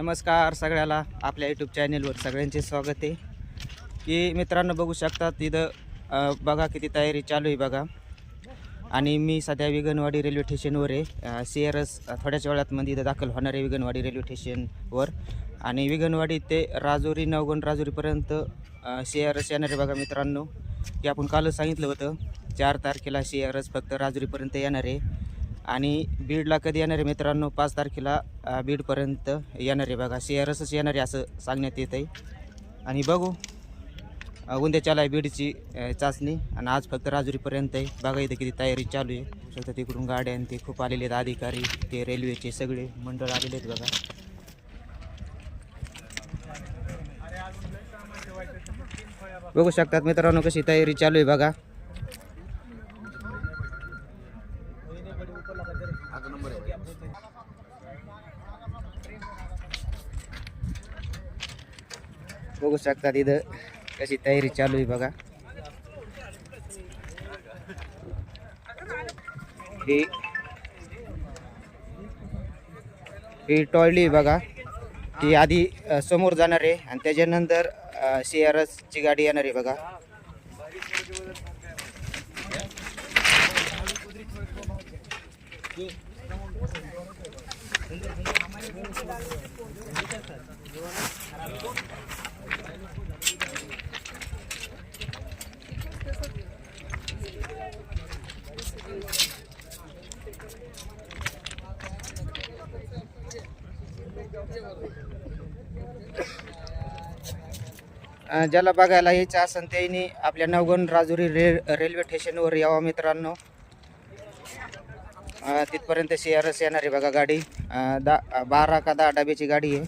नमस्कार सगळ्याला आपल्या यूट्यूब चॅनेलवर सगळ्यांचे स्वागत आहे. की मित्रांनो बघू शकतात तिथं बघा किती तयारी चालू आहे बघा. आणि मी सध्या विगनवाडी रेल्वे स्टेशनवर आहे. सी आर एस थोड्याच वेळात मध्ये इथं दाखल होणार आहे विगनवाडी रेल्वे स्टेशनवर आणि विगनवाडी ते राजोरी नवगण राजुरीपर्यंत सी आर एस येणार आहे बघा मित्रांनो. की आपण कालच सांगितलं होतं चार तारखेला सी आर एस फक्त राजुरीपर्यंत येणार आहे. आणि बीडला कधी येणार आहे मित्रांनो पाच तारखेला बीडपर्यंत येणार आहे बघा. सी आर एसच येणार आहे असं सांगण्यात येत आहे. आणि बघू अ, उद्याच्याला आहे बीडची चाचणी. आणि आज फक्त राजुरीपर्यंत आहे. बघा इथं किती तयारी चालू आहे. फक्त तिकडून गाड्या आणि ते खूप आलेले आहेत. अधिकारी ते रेल्वेचे सगळे मंडळ आलेले आहेत बघा. बघू शकतात मित्रांनो कशी तयारी चालू आहे बघा. बघू शकतात इथं कशी तयारी चालू आहे बघा. ही ही टॉयली बघा. ती आधी समोर जाणार आहे आणि त्याच्यानंतर सी आर ची गाडी येणार आहे बघा. अ, ज्याला बघायला यायचं असेल त्यांनी आपल्या नवगण राजुरी रे रेल्वे स्टेशनवर यावा मित्रांनो. अ, तिथपर्यंत सी आर एस येणार आहे बघा गाडी. अ, दा बारा का दहा डब्याची गाडी आहे.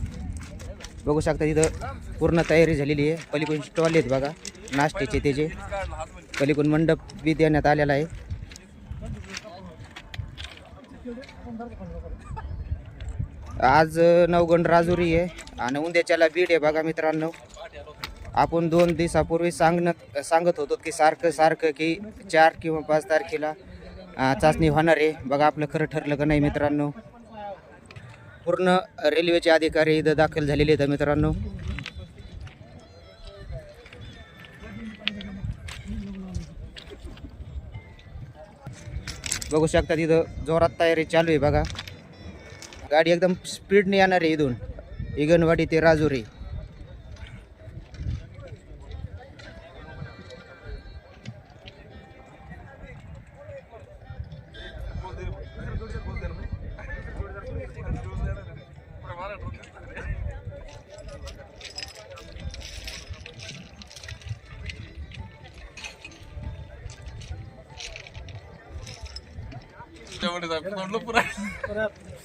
बघू शकता तिथं पूर्ण तयारी झालेली आहे. पलीकडून स्टॉल आहेत बघा. नाश्त्याचे त्याचे पलीकडून मंडप बी देण्यात आलेला आहे. आज अ, नवगण राजुरी आहे. आणि उद्याच्याला बीड आहे बघा मित्रांनो. आपण दोन दिवसापूर्वी सांगणं सांगत होतो की सारखं सारखं की चार किंवा पाच तारखेला चाचणी होणार आहे. बघा आपलं खरं ठरलं का नाही मित्रांनो. पूर्ण रेल्वेचे अधिकारी इथं दाखल झालेले आहेत मित्रांनो. बघू शकता तिथं जोरात तयारी चालू आहे बघा. गाडी एकदम स्पीडने येणार आहे इथून. इगनवाडी ते राजुरी.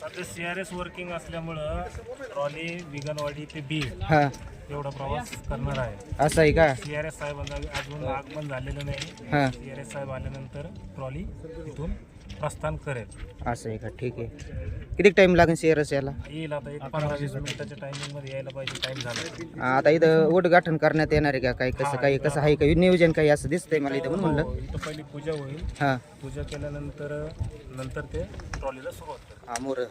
सध्या सी आर एस वर्किंग असल्यामुळं ट्रॉली विगनवाडी ते बीड हा. एवढा प्रवास करणार आहे. असं आहे का? सी आर एस साहेबांना अजून आगमन झालेलं नाही. हा. सी आर एस साहेब आल्यानंतर ट्रॉली इथून प्रस्थान करेल. असं आहे का? ठीक आहे. किती टाईम लागेल शेअरस याला येईल आता एक पंधरा वीस मिनिटाच्या टायमिंगमध्ये यायला पाहिजे टाइम झाला. आता इथं उद्घाटन करण्यात येणार आहे का? काही कसं काही कसं आहे का? नियोजन काही असं दिसतंय मला इथं म्हणून म्हणलं. हो, इथं पहिली पूजा होईल. हां. पूजा केल्यानंतर नंतर ते ट्रॉलीला सुरुवात हा मोर.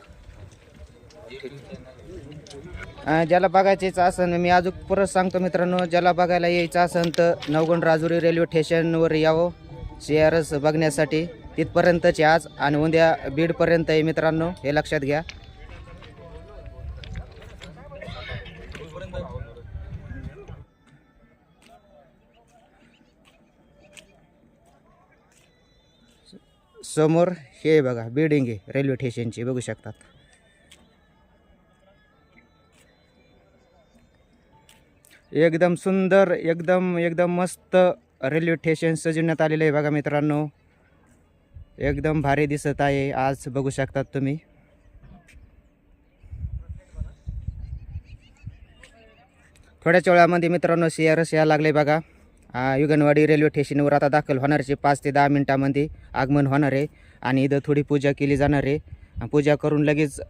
ज्याला बघायचं असन मी अजून परत सांगतो मित्रांनो ज्याला बघायला यायचं असन तर नवगण राजुरी रेल्वे स्टेशनवर यावं सी आर एस बघण्यासाठी. तिथपर्यंतचे आज आणि उद्या बीडपर्यंत आहे मित्रांनो हे लक्षात घ्या. समोर हे आहे बघा बिल्डिंग आहे रेल्वे स्टेशनची बघू शकतात. एकदम सुंदर एकदम एकदम मस्त रेल्वे स्टेशन सजवण्यात आलेलं आहे बघा मित्रांनो. एकदम भारी दिसत आहे. आज बघू शकतात तुम्ही. थोड्याच वेळामध्ये मित्रांनो सीआरस आर यायला लागले बघा. युगनवाडी रेल्वे स्टेशनवर आता दाखल होणारचे पाच ते दहा मिनटामध्ये आगमन होणार आहे आणि इथं थोडी पूजा केली जाणार आहे. पूजा करून लगेच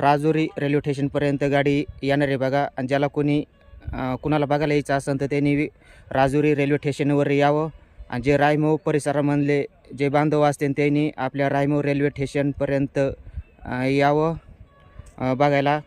राजुरी रेल्वे स्टेशनपर्यंत गाडी येणार आहे बघा. आणि ज्याला कोणी कुणाला बघायला यायचं असेल तर त्यांनी राजुरी रेल्वे स्टेशनवर यावं. आणि जे रायमो परिसरामधले जे बांधव असतील त्यांनी आपल्या रायमो रेल्वे स्टेशनपर्यंत यावं बघायला